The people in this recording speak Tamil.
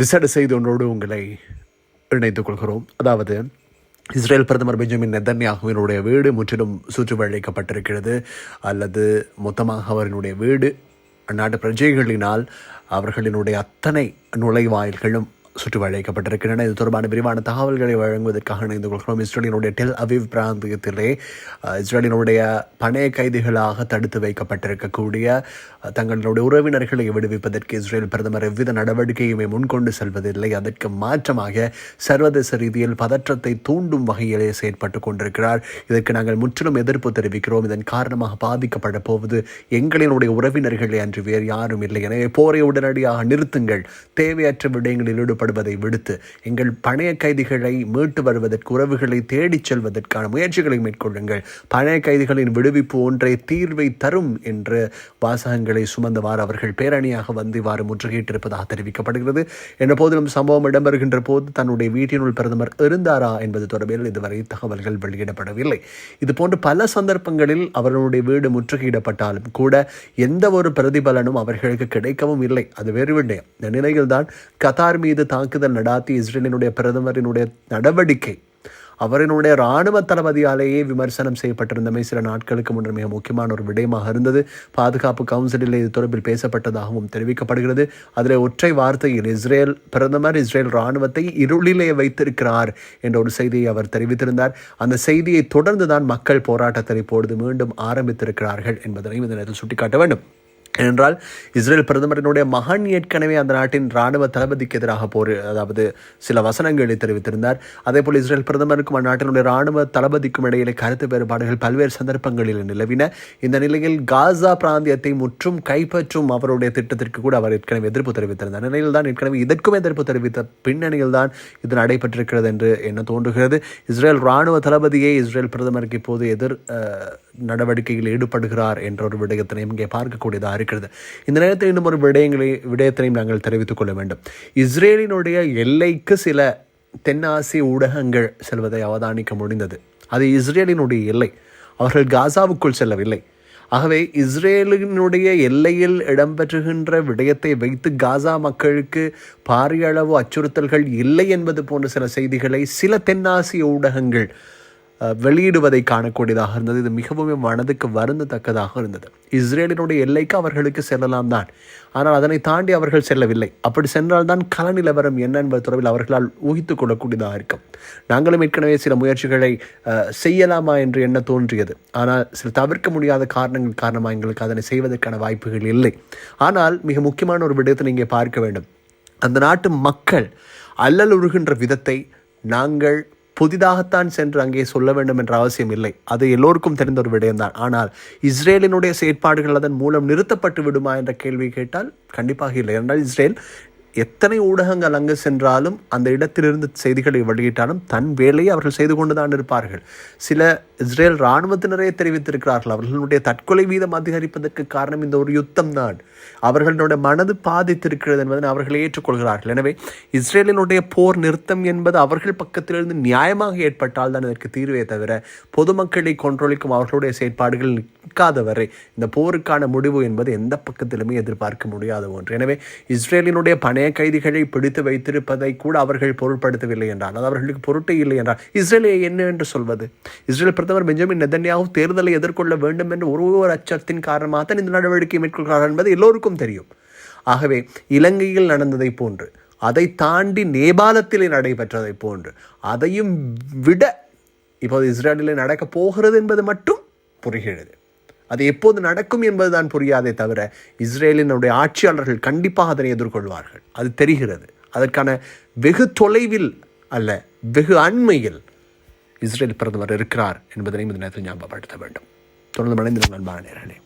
விசேட செய்தி ஒன்றோடு உங்களை இணைத்துக் கொள்கிறோம் அதாவது இஸ்ரேல் பிரதமர் பெஞ்சமின் நெத்தன்யாகுவினுடைய வீடு முற்றிலும் சுற்றுவழைக்கப்பட்டிருக்கிறது. அல்லது மொத்தமாக அவரினுடைய வீடு அந்நாட்டு பிரஜைகளினால் அவர்களினுடைய அத்தனை நுழைவாயில்களும் சுற்றி வளைக்கப்பட்டிருக்கின்றன இது தொடர்பான விரிவான தகவல்களை வழங்குவதற்காக இணைந்து கொள்கிறோம். இஸ்ரேலினுடைய டெல் அவிவ் பிராந்தியத்திலே இஸ்ரேலினுடைய பணைய கைதிகளாக தடுத்து வைக்கப்பட்டிருக்கக்கூடிய தங்களுடைய உறவினர்களை விடுவிப்பதற்கு இஸ்ரேல் பிரதமர் எவ்வித நடவடிக்கையுமே முன்கொண்டு செல்வதில்லை. அதற்கு மாற்றமாக சர்வதேச ரீதியில் பதற்றத்தை தூண்டும் வகையிலே செயற்பட்டு கொண்டிருக்கிறார். இதற்கு நாங்கள் முற்றிலும் எதிர்ப்பு தெரிவிக்கிறோம். இதன் காரணமாக பாதிக்கப்பட போவது எங்களினுடைய உறவினர்களே அன்று வேறு யாரும் இல்லை. எனவே போரை உடனடியாக நிறுத்துங்கள். தேவையற்ற விடயங்களில் ஈடுபட ஈடுபடுவதை விடுத்து எங்கள் பணைய கைதிகளை மீட்டு வருவதற்கு உறவுகளை தேடிச் செல்வதற்கான முயற்சிகளை மேற்கொள்ளுங்கள். பழைய கைதிகளின் விடுவிப்பு ஒன்றை தீர்வை தரும் என்று வாசகங்களை சுமந்தவாறு அவர்கள் பேரணியாக வந்து இவ்வாறு முற்றுகையிட்டிருப்பதாக தெரிவிக்கப்படுகிறது. என்ற போதிலும் சம்பவம் இடம்பெறுகின்ற போது தன்னுடைய வீட்டினுள் பிரதமர் இருந்தாரா என்பது தொடர்பில் இதுவரை தகவல்கள் வெளியிடப்படவில்லை. இதுபோன்று பல சந்தர்ப்பங்களில் அவர்களுடைய வீடு முற்றுகையிடப்பட்டாலும் கூட எந்த ஒரு பிரதிபலனும் அவர்களுக்கு கிடைக்கவும் இல்லை. அது வேறு விடயம் இந்த நிலையில்தான் கத்தார் மீது தாக்குதல் நடாத்தி இஸ்ரேலினுடைய பிரதமரினுடைய நடவடிக்கை அவரினுடைய இராணுவ தளபதியாலேயே விமர்சனம் செய்யப்பட்டிருந்தமை சில நாட்களுக்கு முன்னர் மிக முக்கியமான ஒரு விடயமாக இருந்தது. பாதுகாப்பு கவுன்சிலில் இது தொடர்பில் பேசப்பட்டதாகவும் தெரிவிக்கப்படுகிறது. அதில் ஒற்றை வார்த்தையில் இஸ்ரேல் பிரதமர் இஸ்ரேல் இராணுவத்தை இருளிலே வைத்திருக்கிறார் என்ற ஒரு செய்தியை அவர் தெரிவித்திருந்தார். அந்த செய்தியை தொடர்ந்து தான் மக்கள் போராட்டத்தை இப்பொழுது மீண்டும் ஆரம்பித்திருக்கிறார்கள் என்பதனையும் இந்த நேரத்தில் சுட்டிக்காட்ட வேண்டும். ஏனென்றால் இஸ்ரேல் பிரதமரினுடைய மகன் ஏற்கனவே அந்த நாட்டின் இராணுவ தளபதிக்கு எதிராக போர் அதாவது சில வசனங்களை தெரிவித்திருந்தார். அதே போல் இஸ்ரேல் பிரதமருக்கும் அந்நாட்டினுடைய இராணுவ தளபதிக்கும் இடையிலே கருத்து வேறுபாடுகள் பல்வேறு சந்தர்ப்பங்களில் நிலவின. இந்த நிலையில் காசா பிராந்தியத்தை முற்றும் கைப்பற்றும் அவருடைய திட்டத்திற்கு கூட அவர் ஏற்கனவே எதிர்ப்பு தெரிவித்திருந்தார். நிலையில் தான் ஏற்கனவே இதற்கும் எதிர்ப்பு தெரிவித்த பின்னணியில் தான் இது நடைபெற்றிருக்கிறது என்று என்ன தோன்றுகிறது. இஸ்ரேல் இராணுவ தளபதியை இஸ்ரேல் பிரதமருக்கு இப்போது எதிர் நடவடிக்கையில் ஈடுபடுகிறார் என்ற ஒரு விடயத்தினையும் இங்கே பார்க்கக்கூடியதாக இருக்கிறது. இந்த நேரத்தில் இன்னும் ஒரு விடயங்களை விடயத்தினையும் நாங்கள் தெரிவித்துக் கொள்ள வேண்டும். இஸ்ரேலினுடைய எல்லைக்கு சில தென்னாசிய ஊடகங்கள் செல்வதை அவதானிக்க முடிந்தது. அது இஸ்ரேலினுடைய எல்லை. அவர்கள் காசாவுக்குள் செல்லவில்லை. ஆகவே இஸ்ரேலினுடைய எல்லையில் இடம்பெற்றுகின்ற விடயத்தை வைத்து காசா மக்களுக்கு பாரிய அளவு அச்சுறுத்தல்கள் இல்லை என்பது போன்ற சில செய்திகளை சில தென்னாசிய ஊடகங்கள் வெளியிடுவதை காணக்கூடியதாக இருந்தது. இது மிகவும் மனதுக்கு வருந்தத்தக்கதாக இருந்தது. இஸ்ரேலினுடைய எல்லைக்கு அவர்களுக்கு செல்லலாம் தான். ஆனால் அதனை தாண்டி அவர்கள் செல்லவில்லை. அப்படி சென்றால்தான் கல நிலவரம் என்ன என்பது தொடர்பில் அவர்களால் ஊகித்துக் கொள்ளக்கூடியதாக இருக்கும். நாங்களும் ஏற்கனவே சில முயற்சிகளை செய்யலாமா என்று என்ன தோன்றியது. ஆனால் சில தவிர்க்க முடியாத காரணங்கள் காரணமாக எங்களுக்கு அதனை செய்வதற்கான வாய்ப்புகள் இல்லை. ஆனால் மிக முக்கியமான ஒரு விடயத்தை நீங்கள் பார்க்க வேண்டும். அந்த நாட்டு மக்கள் அல்லல் உருகின்ற விதத்தை நாங்கள் புதிதாகத்தான் சென்று அங்கே சொல்ல வேண்டும் என்ற அவசியம் இல்லை. அது எல்லோருக்கும் தெரிந்த ஒரு விடயம்தான். ஆனால் இஸ்ரேலினுடைய செயற்பாடுகள் அதன் மூலம் நிறுத்தப்பட்டு விடுமா என்ற கேள்வி கேட்டால் கண்டிப்பாக இல்லை. என்றால் இஸ்ரேல் எத்தனை ஊடகங்கள் அங்கு சென்றாலும் அந்த இடத்திலிருந்து செய்திகளை வெளியிட்டாலும் தன் வேலையை அவர்கள் செய்து கொண்டுதான் இருப்பார்கள். சில இஸ்ரேல் இராணுவத்தினரே தெரிவித்திருக்கிறார்கள் அவர்களுடைய தற்கொலை வீதம் அதிகரிப்பதற்கு காரணம் இந்த ஒரு யுத்தம் தான். அவர்களுடைய மனது பாதித்திருக்கிறது என்பதை அவர்கள் ஏற்றுக்கொள்கிறார்கள். எனவே இஸ்ரேலினுடைய போர் நிறுத்தம் என்பது அவர்கள் பக்கத்திலிருந்து நியாயமாக ஏற்பட்டால் தான் இதற்கு தீர்வே தவிர பொதுமக்களை கொன்றொழிக்கும் அவர்களுடைய செயற்பாடுகள் நிற்காத வரை இந்த போருக்கான முடிவு என்பது எந்த பக்கத்திலுமே எதிர்பார்க்க முடியாத ஒன்று. எனவே இஸ்ரேலினுடைய அநேக கைதிகளை பிடித்து வைத்திருப்பதை கூட அவர்கள் பொருட்படுத்தவில்லை என்றால் அது அவர்களுக்கு பொருட்டே இல்லை என்றால் இஸ்ரேலை என்ன என்று சொல்வது? இஸ்ரேல் பிரதமர் பெஞ்சமின் நெதன்யாகு தேர்தலை எதிர்கொள்ள வேண்டும் என்று ஒரு ஒரு அச்சத்தின் காரணமாக தான் இந்த நடவடிக்கை மேற்கொள்கிறார் என்பது எல்லோருக்கும் தெரியும். ஆகவே இலங்கையில் நடந்ததை போன்று அதை தாண்டி நேபாளத்திலே நடைபெற்றதை போன்று அதையும் விட இப்போது இஸ்ரேலில் நடக்கப் போகிறது என்பது மட்டும் புரிகிறது. அது எப்போது நடக்கும் என்பதுதான் புரியாதே தவிர இஸ்ரேலினுடைய ஆட்சியாளர்கள் கண்டிப்பாக அதனை எதிர்கொள்வார்கள். அது தெரிகிறது. அதற்கான வெகு தொலைவில் அல்ல வெகு அண்மையில் இஸ்ரேல் பிரதமர் இருக்கிறார் என்பதனை இந்த நேரத்தில் ஞாபகப்படுத்த வேண்டும். தொடர்ந்து மனைந்து அன்பான நேர்களே.